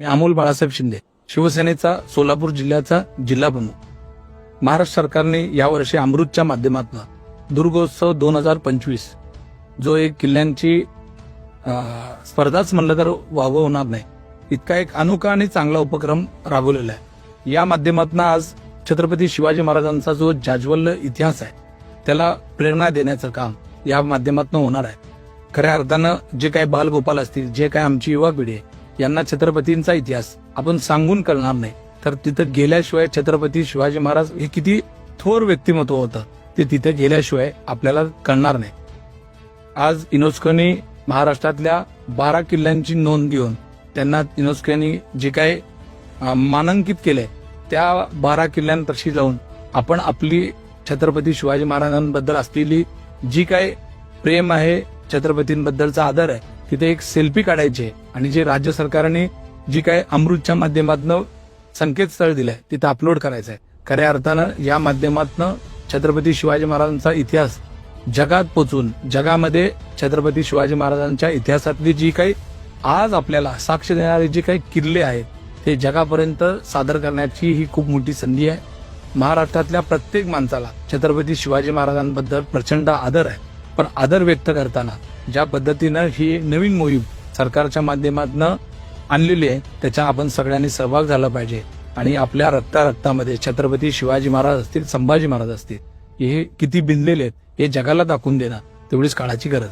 मी अमोल बाळासाहेब शिंदे शिवसेनेचा सोलापूर जिल्ह्याचा जिल्हा प्रमुख. महाराष्ट्र सरकारने यावर्षी अमृतच्या माध्यमातून दुर्गोत्सव दोन हजार पंचवीस जो एक किल्ल्यांची स्पर्धाच म्हणलं तर वावं होणार नाही इतका एक अनोखा आणि चांगला उपक्रम राबवलेला आहे. या माध्यमातून आज छत्रपती शिवाजी महाराजांचा जो जाज्वल्य इतिहास आहे त्याला प्रेरणा देण्याचं काम या माध्यमातून होणार आहे. खऱ्या अर्थानं जे काही बालगोपाल असतील जे काही आमची युवा पिढी आहे यांना छत्रपतींचा इतिहास आपण सांगून कळणार नाही. तर तिथं गेल्याशिवाय छत्रपती शिवाजी महाराज हे किती थोर व्यक्तिमत्व होतं ते तिथे गेल्याशिवाय आपल्याला कळणार नाही. आज युनेस्कोने महाराष्ट्रातल्या बारा किल्ल्यांची नोंद घेऊन त्यांना युनेस्कोने जे काही मानांकित केलंय त्या बारा किल्ल्यांपाशी जाऊन आपण आपली छत्रपती शिवाजी महाराजांबद्दल असलेली जी काय प्रेम आहे छत्रपतींबद्दलचा आदर आहे तिथे एक सेल्फी काढायची. आहे आणि जे राज्य सरकारने जी काय अमृतच्या माध्यमातून संकेतस्थळ दिलंय तिथं अपलोड करायचं आहे खऱ्या अर्थानं या माध्यमातून छत्रपती शिवाजी महाराजांचा इतिहास जगात पोचून जगामध्ये छत्रपती शिवाजी महाराजांच्या इतिहासातली जी काही आज आपल्याला साक्ष देणारे जे काही किल्ले आहेत ते जगापर्यंत सादर करण्याची ही खूप मोठी संधी आहे. महाराष्ट्रातल्या प्रत्येक माणसाला छत्रपती शिवाजी महाराजांबद्दल प्रचंड आदर आहे. पण आदर व्यक्त करताना ज्या पद्धतीनं ही नवीन मोहीम सरकारच्या माध्यमातून आणलेली आहे त्याच्या आपण सगळ्यांनी सहभाग झाला पाहिजे. आणि आपल्या रक्ता रक्तामध्ये छत्रपती शिवाजी महाराज असतील संभाजी महाराज असतील हे किती बिनलेले आहेत हे जगाला दाखवून देणं तेवढीच काळाची गरज आहे.